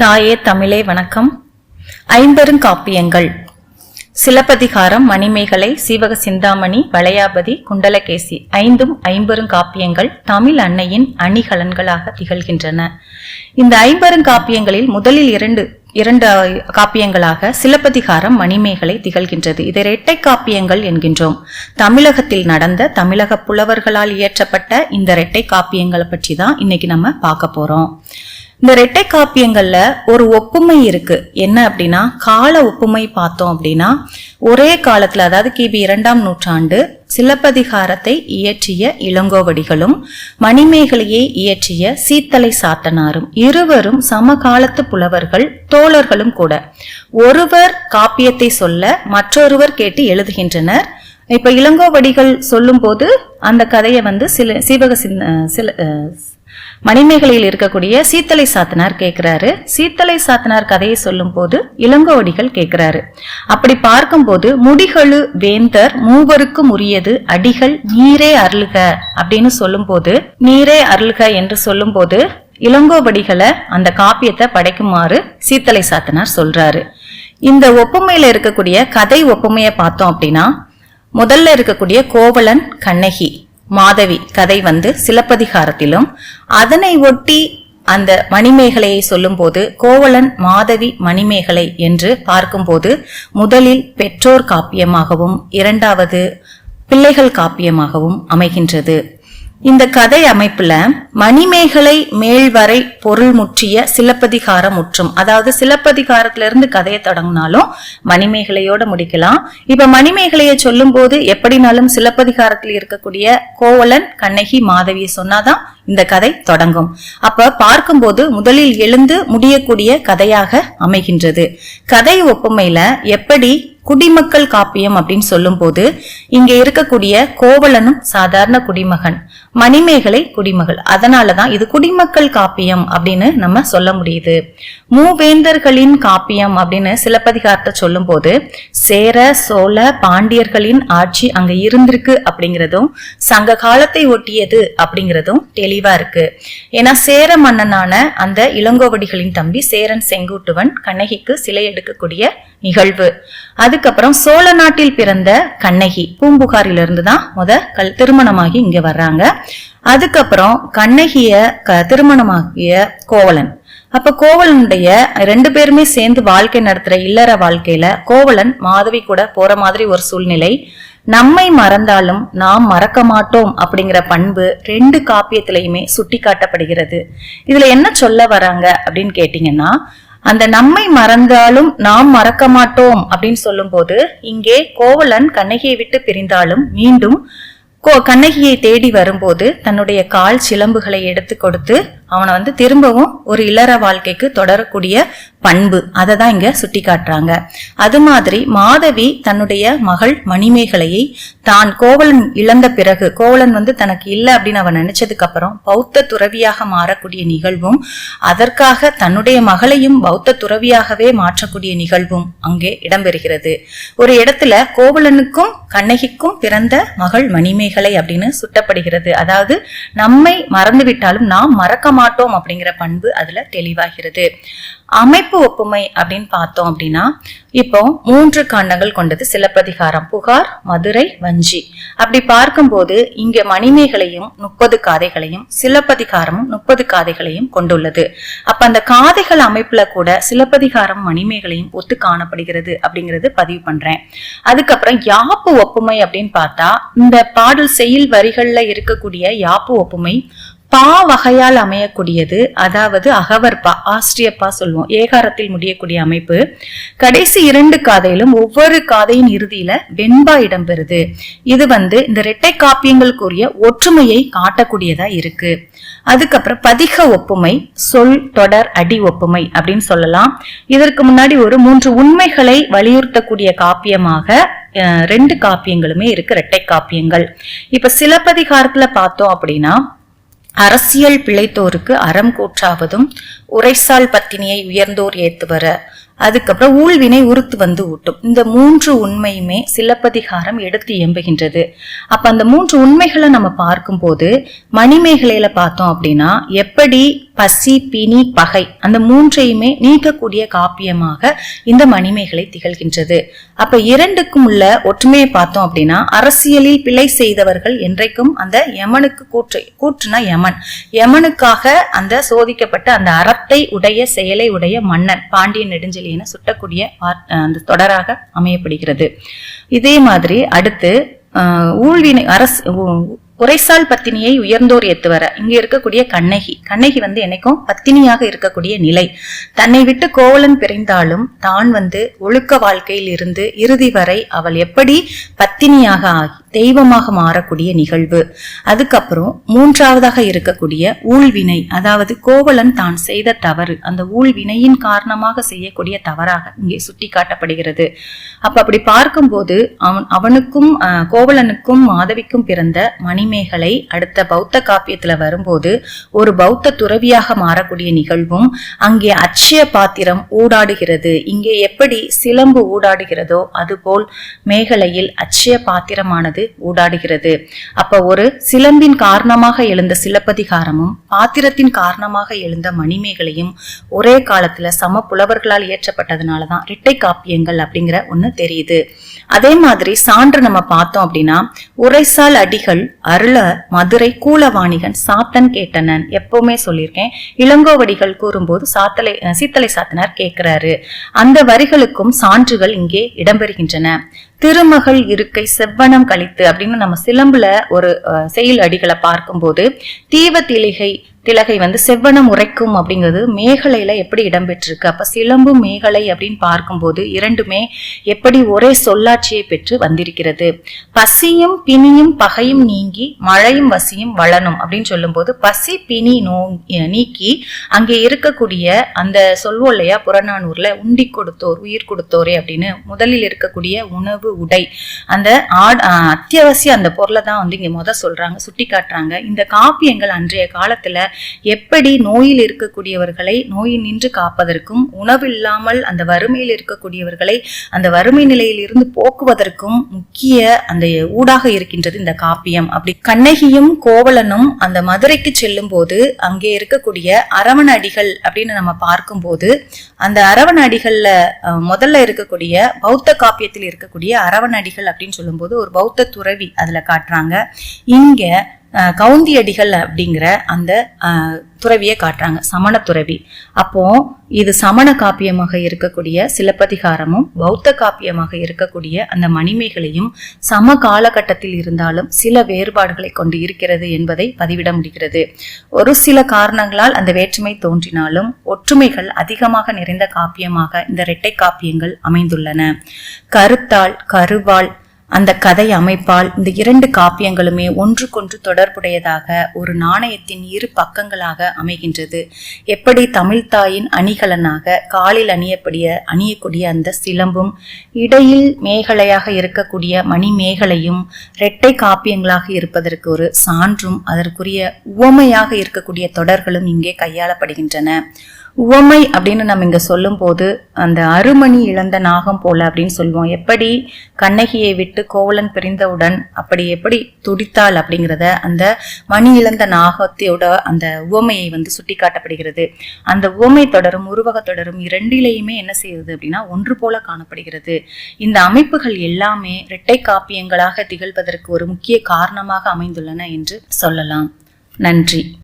தாயே தமிழே வணக்கம். ஐம்பெருங்காப்பியங்கள் சிலப்பதிகாரம் மணிமேகலை சீவக சிந்தாமணி வளையாபதி குண்டலகேசி ஐந்தும் ஐம்பெருங்காப்பியங்கள் தமிழ் அன்னையின் அணிகலன்களாக திகழ்கின்றன. இந்த ஐம்பெருங்காப்பியங்களில் முதலில் இரண்டு இரண்டு காப்பியங்களாக சிலப்பதிகாரம் மணிமேகலை திகழ்கின்றது. இதை இரட்டை காப்பியங்கள் என்கின்றோம். தமிழகத்தில் நடந்த தமிழக புலவர்களால் இயற்றப்பட்ட இந்த இரட்டை காப்பியங்களை பற்றி தான் இன்னைக்கு நம்ம பார்க்க போறோம். இந்த ரெட்டை காப்பியங்கள்ல ஒரு ஒப்புமை இருக்கு. என்ன அப்படின்னா கால ஒப்புமை பார்த்தோம் அப்படின்னா ஒரே காலத்துல அதாவது கிபி இரண்டாம் நூற்றாண்டு சிலப்பதிகாரத்தை இயற்றிய இளங்கோவடிகளும் மணிமேகலையை இயற்றிய சீத்தலை சாத்தனாரும் இருவரும் சமகாலத்து புலவர்கள் தோழர்களும் கூட. ஒருவர் காப்பியத்தை சொல்ல மற்றொருவர் கேட்டு எழுதுகின்றனர். இப்ப இளங்கோவடிகள் சொல்லும்போது அந்த கதையை வந்து சில சீவக சிந்த சில மணிமேகலையில் இருக்கக்கூடிய சீத்தலை சாத்தனார் கேட்கிறாரு சீத்தலை சாத்தனார் கதையை சொல்லும் போது இளங்கோவடிகள் கேட்கிறாரு அப்படி பார்க்கும்போது முடிகளு வேந்தர் மூவருக்கும் உரியது அடிகள் நீரே அருள்க அப்படின்னு சொல்லும்போது நீரே அருள்க என்று சொல்லும்போது இளங்கோவடிகளை அந்த காப்பியத்தை படைக்குமாறு சீத்தலை சாத்தனார் சொல்றாரு. இந்த ஒப்புமையில இருக்கக்கூடிய கதை ஒப்புமையை பார்த்தோம் அப்படின்னா முதல்ல இருக்கக்கூடிய கோவலன் கண்ணகி மாதவி கதை வந்து சிலப்பதிகாரத்திலும் அதனை ஒட்டி அந்த மணிமேகலையை சொல்லும்போது கோவலன் மாதவி மணிமேகலை என்று பார்க்கும்போது முதலில் பெற்றோர் காப்பியமாகவும் இரண்டாவது பிள்ளைகள் காப்பியமாகவும் அமைகின்றது. இந்த கதை அமைப்புல மணிமேகலை மேல்வரை பொருள் முற்றிய சிலப்பதிகாரம் முற்றும் அதாவது சிலப்பதிகாரத்துல இருந்து கதையை தொடங்கினாலும் மணிமேகலையோட முடிக்கலாம். இப்ப மணிமேகலையை சொல்லும் போது எப்படினாலும் சிலப்பதிகாரத்தில் இருக்கக்கூடிய கோவலன் கண்ணகி மாதவியை சொன்னாதான் இந்த கதை தொடங்கும். அப்ப பார்க்கும்போது முதலில் எழுந்து முடியக்கூடிய கதையாக அமைகின்றது. கதை ஒப்புமையில எப்படி குடிமக்கள் காப்பியம் அப்படின்னு சொல்லும்போது இங்க இருக்கக்கூடிய கோவலனும் சாதாரண குடிமகன் மணிமேகலை குடிமகள். அதனாலதான் இது குடிமக்கள் காப்பியம் அப்படின்னு நம்ம சொல்ல முடியுது. மூவேந்தர்களின் காப்பியம் அப்படின்னு சிலப்பதிகாரத்தை சொல்லும்போது சேர சோழ பாண்டியர்களின் ஆட்சி அங்க இருந்திருக்கு அப்படிங்கிறதும் சங்க காலத்தை ஒட்டியது அப்படிங்கிறதும் தெளிவா இருக்கு. ஏன்னா சேர மன்னனான அந்த இளங்கோவடிகளின் தம்பி சேரன் செங்குட்டுவன் கண்ணகிக்கு சிலை எடுக்கக்கூடிய நிகழ்வு. அதுக்கப்புறம் சோழ நாட்டில் பிறந்த கண்ணகி பூம்புகாரிலிருந்து தான் முத கல் திருமணமாகி இங்க வர்றாங்க. அதுக்கப்புறம் கண்ணகிய க திருமணமாகிய கோவலன். அப்ப கோவலனுடைய ரெண்டு பேருமே சேர்ந்து வாழ்க்கை நடத்துற இல்லற வாழ்க்கையில கோவலன் மாதவி கூட போற மாதிரி ஒரு சூழ்நிலை. நம்மை மறந்தாலும் நாம் மறக்க மாட்டோம் அப்படிங்கிற பண்பு ரெண்டு காப்பியத்திலையுமே சுட்டி காட்டப்படுகிறது இதுல என்ன சொல்ல வராங்க அப்படின்னு கேட்டீங்கன்னா அந்த நம்மை மறந்தாலும் நாம் மறக்க மாட்டோம் அப்படின்னு சொல்லும்போது இங்கே கோவலன் கண்ணகியை விட்டு பிரிந்தாலும் மீண்டும் கோ- கண்ணகியை தேடி வரும்போது தன்னுடைய கால் சிலம்புகளை எடுத்து கொடுத்து அவனை வந்து திரும்பவும் ஒரு இளற வாழ்க்கைக்கு தொடரக்கூடிய பண்பு. அதை தான் இங்க சுட்டி காட்டுறாங்க அது மாதிரி மாதவி தன்னுடைய மகள் மணிமேகலையை தான் கோவலன் இழந்த பிறகு கோவலன் வந்து தனக்கு இல்லை அப்படின்னு அவன் நினைச்சதுக்கு அப்புறம் பௌத்த துறவியாக மாறக்கூடிய நிகழ்வும் அதற்காக தன்னுடைய மகளையும் பௌத்த துறவியாகவே மாற்றக்கூடிய நிகழ்வும் அங்கே இடம்பெறுகிறது. ஒரு இடத்துல கோவலனுக்கும் கண்ணகிக்கும் பிறந்த மகள் மணிமேகலை அப்படின்னு சுட்டப்படுகிறது. அதாவது நம்மை மறந்துவிட்டாலும் நாம் மறக்க மாட்டோம் அப்படிங்கிற பண்பு அதுல தெளிவாகிறது. அமைப்பு ஒப்புமை அப்படின்னு பார்த்தோம் அப்படின்னா இப்போ மூன்று காண்டங்கள் கொண்டது சிலப்பதிகாரம் புகார் மதுரை வஞ்சி. அப்படி பார்க்கும்போது இங்க மணிமேகலையும் முப்பது காதைகளையும் சிலப்பதிகாரமும் முப்பது காதைகளையும் கொண்டுள்ளது. அப்ப அந்த காதைகள் அமைப்புல கூட சிலப்பதிகாரம் மணிமேகலையும் ஒத்து காணப்படுகிறது அப்படிங்கிறது பதிவு பண்றேன். அதுக்கப்புறம் யாப்பு ஒப்புமை அப்படின்னு பார்த்தா இந்த பாடல் செயல் வரிகள்ல இருக்கக்கூடிய யாப்பு ஒப்புமை பா வகையால் அமையக்கூடியது அதாவது அகவர்பா ஆஸ்திரியப்பா சொல்லுவோம். ஏகாரத்தில் முடியக்கூடிய அமைப்பு. கடைசி இரண்டு காதையிலும் ஒவ்வொரு காதையின் இறுதியில வெண்பா இடம்பெறுது. இது வந்து இந்த இரட்டை காப்பியங்களுக்குரிய ஒற்றுமையை காட்டக்கூடியதா இருக்கு. அதுக்கப்புறம் பதிக ஒப்புமை சொல் தொடர் அடி ஒப்புமை அப்படின்னு சொல்லலாம். இதற்கு முன்னாடி ஒரு மூன்று உண்மைகளை வலியுறுத்தக்கூடிய காப்பியமாக ரெண்டு காப்பியங்களுமே இருக்கு இரட்டை காப்பியங்கள். இப்ப சிலப்பதிகாரத்துல பார்த்தோம் அப்படின்னா அரசியல் பிழைத்தோருக்கு அறம் கூற்றாவதும் உரைசால் பத்தினியை உயர்ந்தோர் ஏத்துவர அதுக்கப்புறம் ஊழ்வினை உறுத்து வந்து ஊட்டும். இந்த மூன்று உண்மையுமே சிலப்பதிகாரம் எடுத்து எம்புகின்றது அப்ப அந்த மூன்று உண்மைகளை நம்ம பார்க்கும்போது மணிமேகலையில பார்த்தோம் அப்படின்னா எப்படி பசி பிணி பகை அந்த மூன்றையுமே நீக்கக்கூடிய காப்பியமாக இந்த மணிமேகலை திகழ்கின்றது. அப்ப இரண்டுக்கும் உள்ள ஒற்றுமையை பார்த்தோம் அப்படின்னா அரசியலில் பிழை செய்தவர்கள் என்றைக்கும் அந்த யமனுக்கு கூற்று கூற்றுனா யமன். யமனுக்காக அந்த சோதிக்கப்பட்ட அந்த அறத்தை உடைய செயலை உடைய மன்னன் பாண்டிய நெடுஞ்செழியனை சுட்டக்கூடிய அந்த தொடராக அமையப்படுகிறது. இதே மாதிரி அடுத்து ஊழ்வினை அரசு உரைசால் பத்தினியை உயர்ந்தோர் ஏத்துவர. இங்க இருக்கக்கூடிய கண்ணகி. கண்ணகி வந்து என்னைக்கும் பத்தினியாக இருக்கக்கூடிய நிலை. தன்னை விட்டு கோவலன் பிரிந்தாலும் தான் வந்து ஒழுக்க வாழ்க்கையில் இருந்து இறுதி வரை அவள் எப்படி பத்தினியாக ஆகி தெய்வமாக மாறக்கூடிய நிகழ்வு. அதுக்கப்புறம் மூன்றாவதாக இருக்கக்கூடிய ஊழ்வினை அதாவது கோவலன் தான் செய்த தவறு. அந்த ஊழ்வினையின் காரணமாக செய்யக்கூடிய தவறாக இங்கே சுட்டி காட்டப்படுகிறது அப்ப அப்படி பார்க்கும்போது அவன் அவனுக்கும் கோவலனுக்கும் மாதவிக்கும் பிறந்த மணிமேகலை அடுத்த பௌத்த காப்பியத்துல வரும்போது ஒரு பௌத்த துறவியாக மாறக்கூடிய நிகழ்வும் அங்கே அட்சய பாத்திரம் ஊடாடுகிறது. இங்கே எப்படி சிலம்பு ஊடாடுகிறதோ அதுபோல் மேகலையில் அட்சய பாத்திரமானது ஊடாடுகிறது. அப்ப ஒரு சிலம்பின் காரணமாக எழுந்த சிலப்பதிகாரமும் பாத்திரத்தின் காரணமாக எழுந்த மணிமேகலையும் ஒரே காலத்துல சம புலவர்களால் இயற்றப்பட்டதுனாலதான் இரட்டை காப்பியங்கள் அப்படிங்கிற ஒண்ணு தெரியுது. அதே மாதிரி சான்று நம்ம பார்த்தோம் அப்படின்னா உரைசால் அடிகள் அருள மதுரை கூலவாணிகன் சாத்தன் கேட்டனன் எப்பவுமே சொல்லியிருக்கேன். இளங்கோவடிகள் கூறும்போது சாத்தலை அஹ் சீத்தலை சாத்தனார் கேட்கிறாரு. அந்த வரிகளுக்கும் சான்றுகள் இங்கே இடம்பெறுகின்றன. திருமகள் இருக்கை செவ்வனம் கழித்து அப்படின்னு நம்ம சிலம்புல ஒரு அஹ், செயல் அடிகளை பார்க்கும்போது தீவத்திலிகை திலகை வந்து செவ்வனம் உரைக்கும் அப்படிங்கிறது மேகலையில எப்படி இடம்பெற்றிருக்கு? அப்ப சிலம்பு மேகலை அப்படின்னு பார்க்கும்போது இரண்டுமே எப்படி ஒரே சொல்லாட்சியை பெற்று வந்திருக்கிறது? பசியும் பிணியும் பகையும் நீங்கி மழையும் வசியும் வளனும் அப்படின்னு சொல்லும்போது பசி பிணி நோ நீக்கி அங்கே இருக்கக்கூடிய அந்த சொல்வோம் இல்லையா புறநானூர்ல உண்டி கொடுத்தோர் உயிர் கொடுத்தோரே அப்படின்னு முதலில் இருக்கக்கூடிய உணவு உடை. அந்த ஆட் அத்தியாவசிய அந்த பொருளை தான் வந்து இங்க முத சொல்றாங்க சுட்டி காட்டுறாங்க இந்த காப்பியங்கள் அன்றைய காலத்துல எப்படி நோயில் இருக்கக்கூடியவர்களை நோய் நின்று காப்பதற்கும் உணவில்லாமல் அந்த வறுமையில் இருக்கக்கூடியவர்களை அந்த வறுமை நிலையில் இருந்து போக்குவதற்கும் முக்கிய அந்த ஊடாக இருக்கின்றது இந்த காப்பியம். அப்படி கண்ணகியும் கோவலனும் அந்த மதுரைக்கு செல்லும் போது அங்கே இருக்கக்கூடிய அரவண அடிகள் அப்படின்னு நம்ம பார்க்கும்போது அந்த அரவண அடிகள்ல முதல்ல இருக்கக்கூடிய பௌத்த காப்பியத்தில் இருக்கக்கூடிய அரவண அடிகள் அப்படின்னு சொல்லும்போது ஒரு பௌத்த துறவி அதுல காட்டுறாங்க. இங்க கவுந்தியடிகள் அப்படிங்கிற அந்த துறவியை காட்டுறாங்க சமண துறவி. அப்போ இது சமண காப்பியமாக இருக்கக்கூடிய சிலப்பதிகாரமும் பௌத்த காப்பியமாக இருக்கக்கூடிய அந்த மணிமேகலையும் சம காலகட்டத்தில் இருந்தாலும் சில வேறுபாடுகளை கொண்டு இருக்கிறது என்பதை பதிவிட முடிகிறது. ஒரு சில காரணங்களால் அந்த வேற்றுமை தோன்றினாலும் ஒற்றுமைகள் அதிகமாக நிறைந்த காப்பியமாக இந்த இரட்டை காப்பியங்கள் அமைந்துள்ளன. கருத்தால் கருவால் அந்த கதை அமைப்பால் இந்த இரண்டு காப்பியங்களுமே ஒன்றுக்கொன்று தொடர்புடையதாக ஒரு நாணயத்தின் இரு பக்கங்களாக அமைகின்றது. எப்படி தமிழ்தாயின் அணிகலனாக காலில் அணியப்படிய அணியக்கூடிய அந்த சிலம்பும் இடையில் மேகலையாக இருக்கக்கூடிய மணிமேகலையும் இரட்டை காப்பியங்களாக இருப்பதற்கு ஒரு சான்றும் அதற்குரிய உவமையாக இருக்கக்கூடிய தொடர்களும் இங்கே கையாளப்படுகின்றன. உவமை அப்படின்னு நம்ம இங்க சொல்லும்போது அந்த அருமணி இழந்த நாகம் போல அப்படின்னு சொல்லுவோம். எப்படி கண்ணகியை விட்டு கோவலன் பிரிந்தவுடன் அப்படி எப்படி துடித்தாள் அப்படிங்கிறத அந்த மணி இழந்த நாகத்தையோட அந்த உவமையை வந்து சுட்டி காட்டப்படுகிறது அந்த உவமை தொடரும் உருவக தொடரும் இரண்டிலேயுமே என்ன செய்யுது அப்படின்னா ஒன்று போல காணப்படுகிறது. இந்த அமைப்புகள் எல்லாமே இரட்டை காப்பியங்களாக திகழ்வதற்கு ஒரு முக்கிய காரணமாக அமைந்துள்ளன என்று சொல்லலாம். நன்றி.